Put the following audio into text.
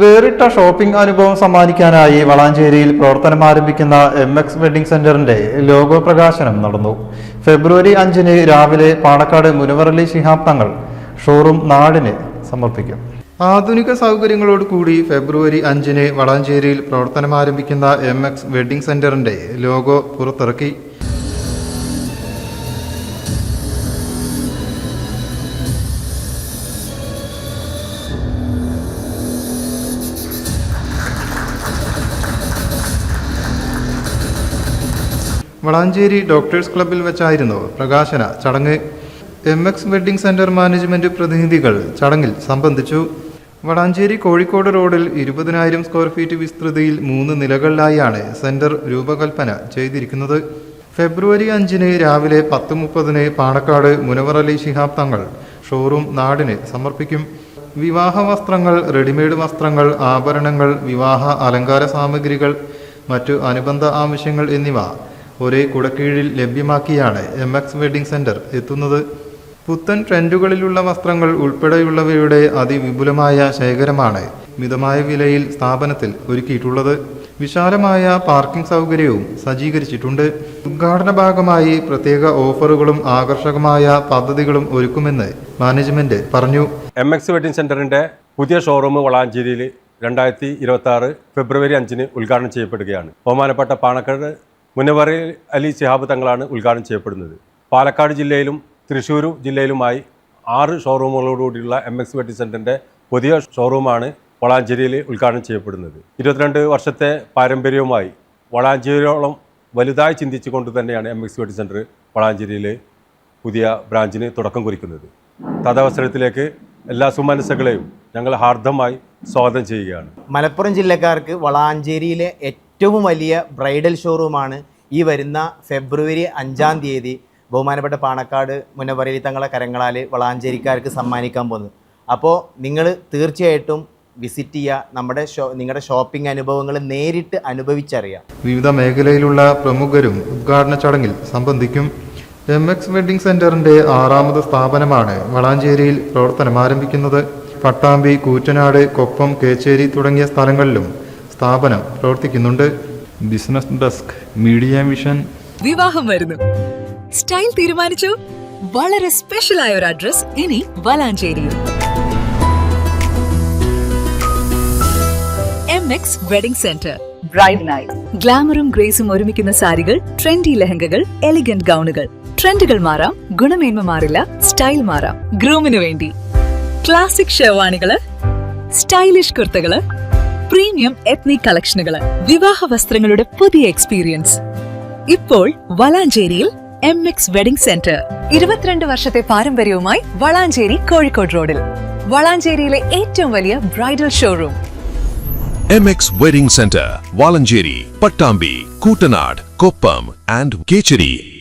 വേറിട്ട ഷോപ്പിംഗ് അനുഭവം സമ്മാനിക്കാനായി വളാഞ്ചേരിയിൽ പ്രവർത്തനം ആരംഭിക്കുന്ന എം എക്സ് വെഡിംഗ് സെന്ററിന്റെ ലോഗോ പ്രകാശനം നടന്നു. ഫെബ്രുവരി അഞ്ചിന് രാവിലെ പാണക്കാട് മുനവറലി ശിഹാബ് തങ്ങൾ ഷോറൂം നാടിന് സമർപ്പിക്കും. ആധുനിക സൗകര്യങ്ങളോട് കൂടി ഫെബ്രുവരി അഞ്ചിന് വളാഞ്ചേരിയിൽ പ്രവർത്തനം ആരംഭിക്കുന്ന എം എക്സ് വെഡിംഗ് സെന്ററിന്റെ ലോഗോ പുറത്തിറക്കി. വളാഞ്ചേരി ഡോക്ടേഴ്സ് ക്ലബ്ബിൽ വെച്ചായിരുന്നു പ്രകാശന ചടങ്ങ്. M X wedding centre management പ്രതിനിധികൾ ചടങ്ങിൽ സംബന്ധിച്ചു. വളാഞ്ചേരി കോഴിക്കോട് റോഡിൽ ഇരുപതിനായിരം സ്ക്വയർ ഫീറ്റ് വിസ്തൃതിയിൽ മൂന്ന് നിലകളിലായാണ് സെന്റർ രൂപകൽപ്പന ചെയ്തിരിക്കുന്നത്. ഫെബ്രുവരി അഞ്ചിന് രാവിലെ പത്ത് മുപ്പതിന് പാണക്കാട് മുനവർ അലി ശിഹാബ് തങ്ങൾ ഷോറൂം നാടിന് സമർപ്പിക്കും. വിവാഹ വസ്ത്രങ്ങൾ റെഡിമെയ്ഡ് വസ്ത്രങ്ങൾ ആഭരണങ്ങൾ വിവാഹ അലങ്കാര സാമഗ്രികൾ മറ്റു അനുബന്ധ ആവശ്യങ്ങൾ എന്നിവ ഒരേ കുടക്കീഴിൽ ലഭ്യമാക്കിയാണ് എം എക്സ് വെഡിംഗ് സെന്റർ എത്തുന്നത്. പുത്തൻ ട്രെൻഡുകളിലുള്ള വസ്ത്രങ്ങൾ ഉൾപ്പെടെയുള്ളവയുടെ അതിവിപുലമായ ശേഖരമാണ് മിതമായ വിലയിൽ സ്ഥാപനത്തിൽ ഒരുക്കിയിട്ടുള്ളത്. വിശാലമായ പാർക്കിംഗ് സൗകര്യവും സജ്ജീകരിച്ചിട്ടുണ്ട്. ഉദ്ഘാടന ഭാഗമായി പ്രത്യേക ഓഫറുകളും ആകർഷകമായ പദ്ധതികളും ഒരുക്കുമെന്ന് മാനേജ്മെന്റ് പറഞ്ഞു. എം എക്സ് വെഡിങ് സെന്ററിന്റെ പുതിയ ഷോറൂം വളാഞ്ചേരിയിൽ രണ്ടായിരത്തി ഇരുപത്തി ആറ് ഫെബ്രുവരി അഞ്ചിന് ഉദ്ഘാടനം ചെയ്യപ്പെടുകയാണ്. ബഹുമാനപ്പെട്ട പാണക്കാട് മുനവറി അലി ശിഹാബ് തങ്ങളാണ് ഉദ്ഘാടനം ചെയ്യപ്പെടുന്നത്. പാലക്കാട് ജില്ലയിലും തൃശ്ശൂർ ജില്ലയിലുമായി ആറ് ഷോറൂമുകളോടുകൂടിയുള്ള എം എക്സ് വെട്ടി സെന്ററിന്റെ പുതിയ ഷോറൂമാണ് വളാഞ്ചേരിയിൽ ഉദ്ഘാടനം ചെയ്യപ്പെടുന്നത്. ഇരുപത്തിരണ്ട് വർഷത്തെ പാരമ്പര്യവുമായി വളാഞ്ചേരിയോളം വലുതായി ചിന്തിച്ചുകൊണ്ട് തന്നെയാണ് എം എക്സ് വെട്ടി സെന്റർ വളാഞ്ചേരിയിൽ പുതിയ ബ്രാഞ്ചിന് തുടക്കം കുറിക്കുന്നത്. തഥാവസരത്തിലേക്ക് എല്ലാ സുമനസ്സുകളെയും ഞങ്ങൾ ഹാർദമായി സ്വാഗതം ചെയ്യുകയാണ്. മലപ്പുറം ജില്ലക്കാർക്ക് വളാഞ്ചേരിയിലെ ഏറ്റവും വലിയ ബ്രൈഡൽ ഷോറൂമാണ് ഈ വരുന്ന ഫെബ്രുവരി അഞ്ചാം തീയതി ബഹുമാനപ്പെട്ട പാണക്കാട് മുനവറയിൽ തങ്ങളെ കരങ്ങളാൽ വളാഞ്ചേരിക്കാർക്ക് സമ്മാനിക്കാൻ പോകുന്നത്. അപ്പോൾ നിങ്ങൾ തീർച്ചയായിട്ടും വിസിറ്റ് ചെയ്യുക. നമ്മുടെ ഷോ നിങ്ങളുടെ ഷോപ്പിംഗ് അനുഭവങ്ങൾ നേരിട്ട് അനുഭവിച്ചറിയാം വിവിധ മേഖലയിലുള്ള പ്രമുഖരും ഉദ്ഘാടന ചടങ്ങിൽ സംബന്ധിക്കും എം എക്സ് വെഡ്ഡിംഗ് സെന്ററിന്റെ ആറാമത് സ്ഥാപനമാണ് വളാഞ്ചേരിയിൽ പ്രവർത്തനം ആരംഭിക്കുന്നത്. പട്ടാമ്പി കൂറ്റനാട് കൊപ്പം കേച്ചേരി തുടങ്ങിയ സ്ഥലങ്ങളിലും സ്ഥാപനം പ്രവർത്തിക്കുന്നുണ്ട്. ബിസിനസ് ഡെസ്ക് മീഡിയ മിഷൻ വിവാഹം വരുന്നു. സ്റ്റൈൽ തീരുമാനിച്ചു. വളരെ സ്പെഷ്യൽ ആയ ഒരു അഡ്രസ് ഇനി Valanchery M X wedding centre bride night ഗ്ലാമറും ഗ്രേസും ഒരുമിക്കുന്ന സാരികൾ ട്രെൻഡി ലഹങ്കകൾ എലിഗന്റ് ഗൗണുകൾ. ട്രെൻഡുകൾ മാറാം ഗുണമേന്മ മാറില്ല സ്റ്റൈൽ മാറാം. ഗ്രൂമിന് വേണ്ടി. ക്ലാസിക് ഷെർവാണികൾ സ്റ്റൈലിഷ് കുർത്തകൾ പ്രീമിയം എത്നിക് കളക്ഷനുകൾ വിവാഹ വസ്ത്രങ്ങളുടെ പുതിയ എക്സ്പീരിയൻസ് ഇപ്പോൾ വളാഞ്ചേരിയിൽ എം എക്സ് വെഡിംഗ് സെന്റർ ഇരുപത്തിരണ്ട് വർഷത്തെ പാരമ്പര്യവുമായി വളാഞ്ചേരി കോഴിക്കോട് റോഡിൽ. വളാഞ്ചേരിയിലെ ഏറ്റവും വലിയ bridal showroom M X wedding centre Valanchery Pattambi Koottanad Koppam and Kecheri.